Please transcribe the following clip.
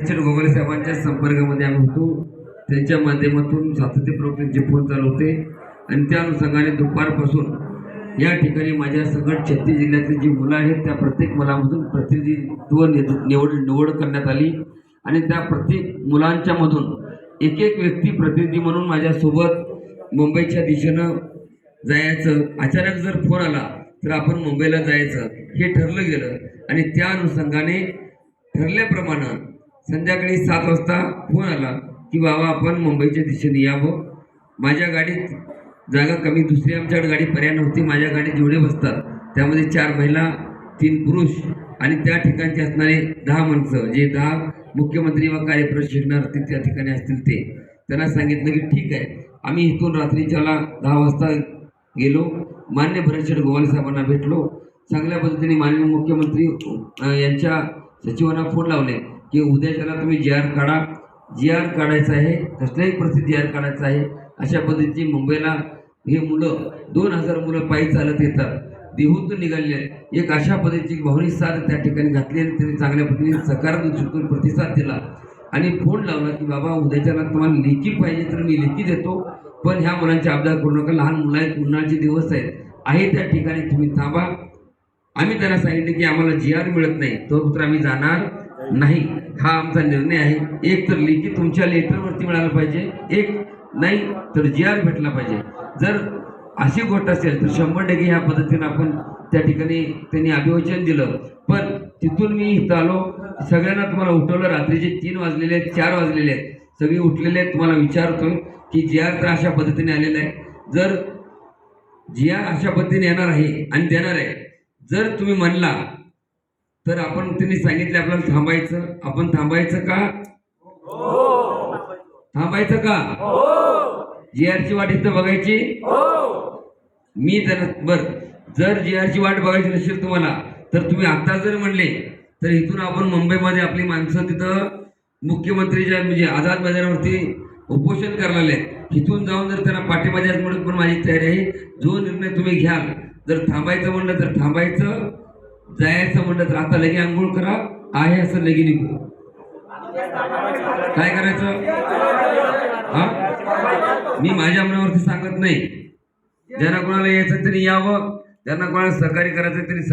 प्रचंड गोगले साहेबांच्या संपर्कामध्ये आम्ही होतो. त्यांच्या माध्यमातून सातत्यपूर्वक फोन चालू होते आणि त्या अनुषंगाने दुपारपासून या ठिकाणी माझ्या सगळ्या छत्तीस जिल्ह्यातली जी मुलं आहेत त्या प्रत्येक मुलामधून प्रतिनिधित्व निवड निवड करण्यात आली. आणि त्या प्रत्येक मुलांच्या मधून एक एक व्यक्ती प्रतिनिधी म्हणून माझ्यासोबत मुंबईच्या दिशेनं जायचं. अचानक जर फोन आला तर आपण मुंबईला जायचं. हे ठरलं गेलं. आणि त्या अनुषंगाने ठरल्याप्रमाणे संध्याकाळी सात वाजता फोन आला की बाबा आपण मुंबईच्या दिशेने यावं माझ्या गाडीत जागा कमी. दुसरी आमच्याकडे गाडी पर्याय नव्हती. माझ्या गाडीत जेवढे बसतात त्यामध्ये चार महिला तीन पुरुष आणि त्या ठिकाणचे असणारे दहा माणसं. जे दहा मुख्यमंत्री व कार्यप्रशिक्षणार्थी त्या ठिकाणी असतील ते. त्यांना सांगितलं की ठीक आहे. आम्ही इथून रात्रीच्याला दहा वाजता गेलो. मान्य भरतशेठ गोवालसाहेबांना भेटलो. चांगल्या पद्धतीने माननीय मुख्यमंत्री यांच्या सचिवांना फोन लावले. की उद्याच्याला तुम्ही जी आर काढा जी आर काढायचं आहे कसल्याही परिस्थिती जी आर काढायचं आहे अशा पद्धतीची मुंबईला हे मुलं दोन हजार मुलं पायी चालत येतात. देहूतून निघालेले आहेत. एक अशा पद्धतीची भावनिक साथ त्या ठिकाणी घातली आणि त्यांनी चांगल्या पद्धतीने सकारात्मक दृष्टीतून प्रतिसाद दिला. आणि फोन लावला की बाबा उद्याच्याला तुम्हाला लेखी पाहिजे तर मी लेखी देतो पण ह्या मुलांचे अपघात करू नका. लहान मुलं आहेत उन्हाळ्याचे दिवस आहेत. आहे त्या ठिकाणी तुम्ही थांबा. आम्ही त्यांना सांगितलं की आम्हाला जी आर मिळत नाही. तो पुत्र आम्ही जाणार. नाही हा आमचा निर्णय आहे. एक तर लेखी तुमच्या लेटरवरती मिळाला पाहिजे. एक नाही तर जी आर भेटला पाहिजे. जर अशी गोष्ट असेल तर शंभर टक्के ह्या पद्धतीनं आपण त्या ठिकाणी त्यांनी अभिवचन दिलं. पण तिथून मी इथं आलो. सगळ्यांना तुम्हाला उठवलं. रात्रीचे तीन वाजलेले आहेत चार वाजलेले आहेत. सगळे उठलेले आहेत. तुम्हाला विचारतोय की जी आर तर अशा पद्धतीने आलेलं आहे. जर जी आर अशा पद्धतीने येणार आहे आणि देणार आहे जर तुम्ही म्हणला तर आपण त्यांनी सांगितले आपल्याला थांबायचं आपण थांबायचं का? थांबायचं का? जी आरची वाट इथं बघायची? मी तर बर जर जी आरची वाट बघायची नसेल तुम्हाला तर तुम्ही आता जर म्हणले तर इथून आपण मुंबईमध्ये आपली माणसं तिथं मुख्यमंत्रीच्या म्हणजे आझाद मैदानावरती उपोषण करायला आहेत. इथून जाऊन जर त्यांना पाठिंबा द्यायचं म्हणून पण माझी तयारी आहे. जो निर्णय तुम्ही घ्याल जर थांबायचं म्हणलं तर थांबायचं. जायचं म्हणलं तर आता लगे आंघोळ करा आहे असं लगे निघू. काय करायचं? हा? मी माझ्या मनावरती सांगत नाही. ज्यांना कोणाला यायचं तरी यावं ज्यांना कोणाला सहकार्य करायचं तरी